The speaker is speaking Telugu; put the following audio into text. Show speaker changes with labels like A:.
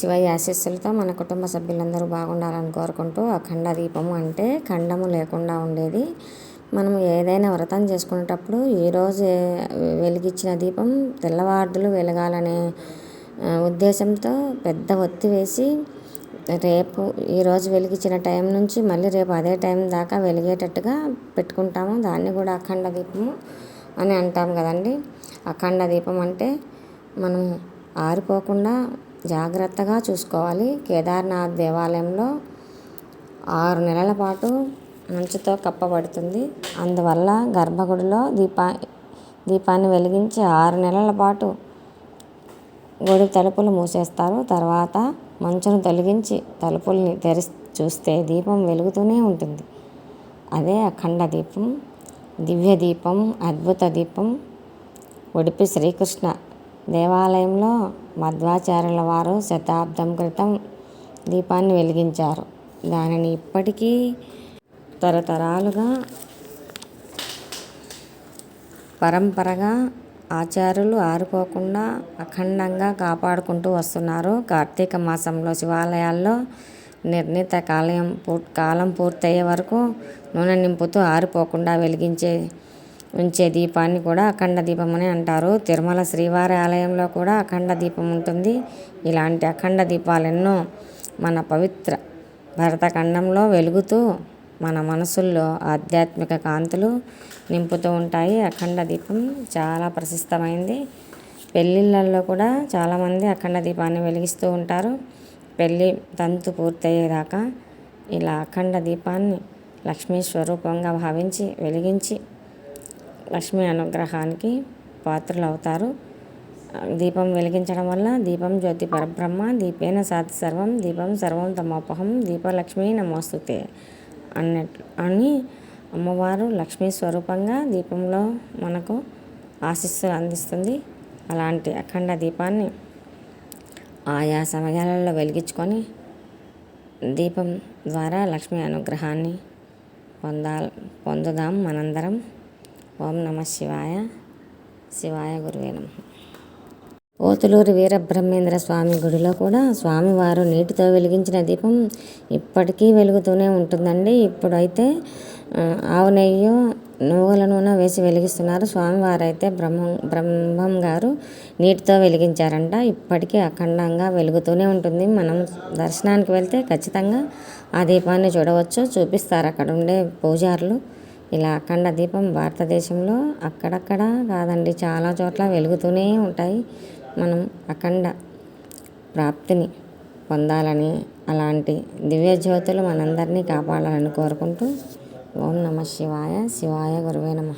A: శివయ్య ఆశీస్సులతో మన కుటుంబ సభ్యులందరూ బాగుండాలని కోరుకుంటూ అఖండ దీపము అంటే ఖండము లేకుండా ఉండేది. మనం ఏదైనా వ్రతం చేసుకునేటప్పుడు ఈరోజు వెలిగించిన దీపం తెల్లవార్దులు వెలగాలనే ఉద్దేశంతో పెద్ద ఒత్తి వేసి రేపు ఈరోజు వెలిగించిన టైం నుంచి మళ్ళీ రేపు అదే టైం దాకా వెలిగేటట్టుగా పెట్టుకుంటాము. దాన్ని కూడా అఖండ దీపము అని అంటాం కదండి. అఖండ దీపం అంటే మనం ఆరిపోకుండా జాగ్రత్తగా చూసుకోవాలి. కేదార్నాథ్ దేవాలయంలో ఆరు నెలల పాటు మంచుతో కప్పబడుతుంది. అందువల్ల గర్భగుడిలో దీపా దీపాన్ని వెలిగించి ఆరు నెలల పాటు గుడి తలుపులు మూసేస్తారు. తర్వాత మంచును తొలగించి తలుపుల్ని తెరి చూస్తే దీపం వెలుగుతూనే ఉంటుంది. అదే అఖండ దీపం దివ్య దీపం అద్భుత దీపం ఉడిపి శ్రీకృష్ణ దేవాలయంలో మధ్వాచార్యుల వారు శతాబ్దం క్రితం దీపాన్ని వెలిగించారు. దానిని ఇప్పటికీ తరతరాలుగా పరంపరగా ఆచారులు ఆరిపోకుండా అఖండంగా కాపాడుకుంటూ వస్తున్నారు. కార్తీక మాసంలో శివాలయాల్లో నిర్ణీత కాలం పూ కాలం పూర్తయ్యే వరకు నూనె నింపుతూ ఆరిపోకుండా వెలిగించే ఉంచే దీపాన్ని కూడా అఖండ దీపం అని అంటారు. తిరుమల శ్రీవారి ఆలయంలో కూడా అఖండ దీపం ఉంటుంది. ఇలాంటి అఖండ దీపాలు ఎన్నో మన పవిత్ర భరతఖండంలో వెలుగుతూ మన మనసుల్లో ఆధ్యాత్మిక కాంతులు నింపుతూ ఉంటాయి. అఖండ దీపం చాలా ప్రశస్తమైంది. పెళ్ళిళ్ళల్లో కూడా చాలామంది అఖండ దీపాన్ని వెలిగిస్తూ ఉంటారు. పెళ్ళి తంతు పూర్తయ్యేదాకా ఇలా అఖండ దీపాన్ని లక్ష్మీ స్వరూపంగా భావించి వెలిగించి లక్ష్మీ అనుగ్రహానికి పాత్రలు అవుతారు దీపం వెలిగించడం వల్ల దీపం జ్యోతి పరబ్రహ్మ దీపేన సాతి సర్వం దీపం సర్వం తమోపహం దీపలక్ష్మి నమోస్తుతే అన్నట్లు అని అమ్మవారు లక్ష్మీ స్వరూపంగా దీపంలో మనకు ఆశిస్సులు అందిస్తుంది. అలాంటి అఖండ దీపాన్ని ఆయా సమయాలలో వెలిగించుకొని దీపం ద్వారా లక్ష్మీ అనుగ్రహాన్ని పొందాలి పొందుదాం మనందరం. ఓం నమ శివాయ. శివాయ గురువే నమ. ఓతులూరు వీరబ్రహ్మేంద్ర స్వామి గుడిలో కూడా స్వామివారు నీటితో వెలిగించిన దీపం ఇప్పటికీ వెలుగుతూనే ఉంటుందండి. ఇప్పుడైతే ఆవు నెయ్యి నువ్వుల నూనె వేసి వెలిగిస్తున్నారు. స్వామివారు అయితే బ్రహ్మ బ్రహ్మం గారు నీటితో వెలిగించారంట. ఇప్పటికీ అఖండంగా వెలుగుతూనే ఉంటుంది. మనం దర్శనానికి వెళ్తే ఖచ్చితంగా ఆ దీపాన్ని చూడవచ్చు. చూపిస్తారు అక్కడ ఉండే పూజారులు. ఇలా అఖండ దీపం భారతదేశంలో అక్కడక్కడ కాదండి చాలా చోట్ల వెలుగుతూనే ఉంటాయి. మనం అఖండ ప్రాప్తిని పొందాలని అలాంటి దివ్య జ్యోతులు మనందరినీ కాపాడాలని కోరుకుంటూ ఓం నమ శివాయ శివాయ గురువే నమ.